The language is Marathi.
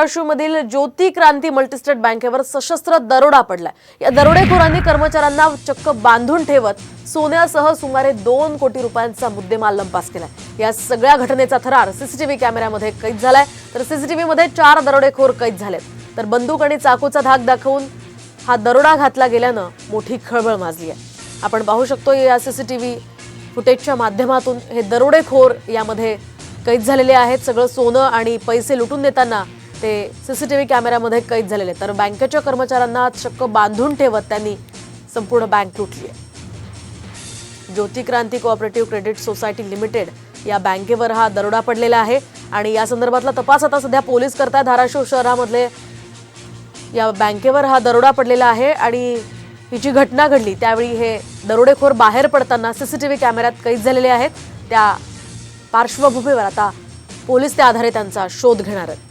धाराशिवमधील ज्योती क्रांती मल्टीस्टेट बँकेवर सशस्त्र दरोडा पडलाय. या दरोडेखोरांनी कर्मचाऱ्यांना चक्क बांधून ठेवत सोन्यासह सुमारे दोन कोटी रुपयांचा मुद्देमाल लंपास केलाय. या सगळ्या घटनेचा थरार सीसीटीव्ही कॅमेऱ्यामध्ये कैद झालाय. तर सीसीटीव्ही मध्ये चार दरोडेखोर कैद झालेत. तर बंदूक आणि चाकूचा धाक दाखवून हा दरोडा घातला गेल्यानं मोठी खळबळ माजली आहे. आपण पाहू शकतो या सीसीटीव्ही फुटेजच्या माध्यमातून हे दरोडेखोर यामध्ये कैद झालेले आहेत. सगळं सोनं आणि पैसे लुटून देताना ते सीसीटीव्ही कॅमेऱ्यामध्ये कैद झालेले तर बँकेच्या कर्मचाऱ्यांना चक्क बांधून ठेवत त्यांनी संपूर्ण बँक लुटली आहे. Jyoti Kranti cooperative credit society limited या बँकेवर हा दरोडा पडलेला आहे आणि या संदर्भातला तपास आता सध्या पोलीस करताय धाराशिव शहरामधले या बँकेवर हा दरोडा पडलेला आहे आणि ही जी घटना घडली त्यावेळी हे दरोडेखोर बाहेर पडताना सीसीटीव्ही कॅमेऱ्यात कैद झालेले आहेत. त्या पार्श्वभूमीवर आता पोलीस त्या आधारे त्यांचा शोध घेणार आहेत.